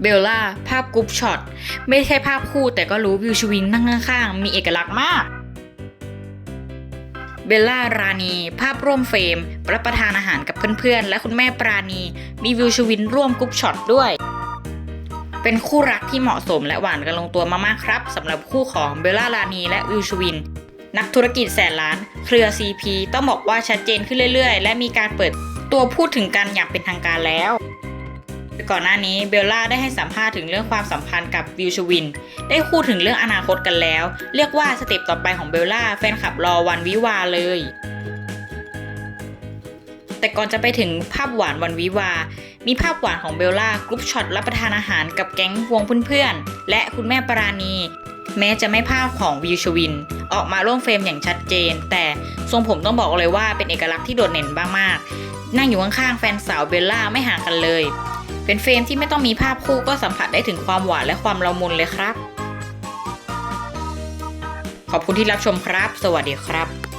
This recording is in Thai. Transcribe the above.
เบลล่า ภาพกรุ๊ปช็อต ไม่ใช่ภาพคู่แต่ก็รู้วิวชวินนั่งข้างๆ มีเอกลักษณ์มาก เบลล่ารานีภาพร่วมเฟรมรับประทานอาหารกับเพื่อนๆ และคุณแม่ปราณี มีวิวชวินร่วมกรุ๊ปช็อตด้วย เป็นคู่รักที่เหมาะสมและหวานกันลงตัวมากๆครับสำหรับคู่ของเบลล่ารานีและวิวชวิน นักธุรกิจแสนล้าน เครือ CP ต้องบอกว่าชัดเจนขึ้นเรื่อยๆ และมีการเปิดตัวพูดถึงกันอย่างเป็นทางการแล้ว ก่อนหน้านี้เบลล่าได้ให้สัมภาษณ์ถึงเรื่องความสัมพันธ์กับวิวชวิน ได้พูดถึงเรื่องอนาคตกันแล้ว เรียกว่าสเต็ปต่อไปของเบลล่าแฟนคลับรอวันวิวาเลย แต่ก่อนจะไปถึงภาพหวานวันวิวา มีภาพหวานของเบลล่ากรุ๊ปช็อตรับประทานอาหารกับแก๊งวงเพื่อนๆ และคุณแม่ปราณี แม้จะไม่ภาพของวิวชวิน ออกมาร่วมเฟรมอย่างชัดเจน แต่ทรงผมต้องบอกเลยว่าเป็นเอกลักษณ์ที่โดดเด่นมากๆนั่งอยู่ข้างๆแฟนสาวเบลล่าไม่ห่างกันเลย เป็นเฟรมที่ไม่ต้องมีภาพคู่ก็สัมผัสได้ถึงความหวานและความละมุนเลยครับ ขอบคุณที่รับชมครับ สวัสดีครับ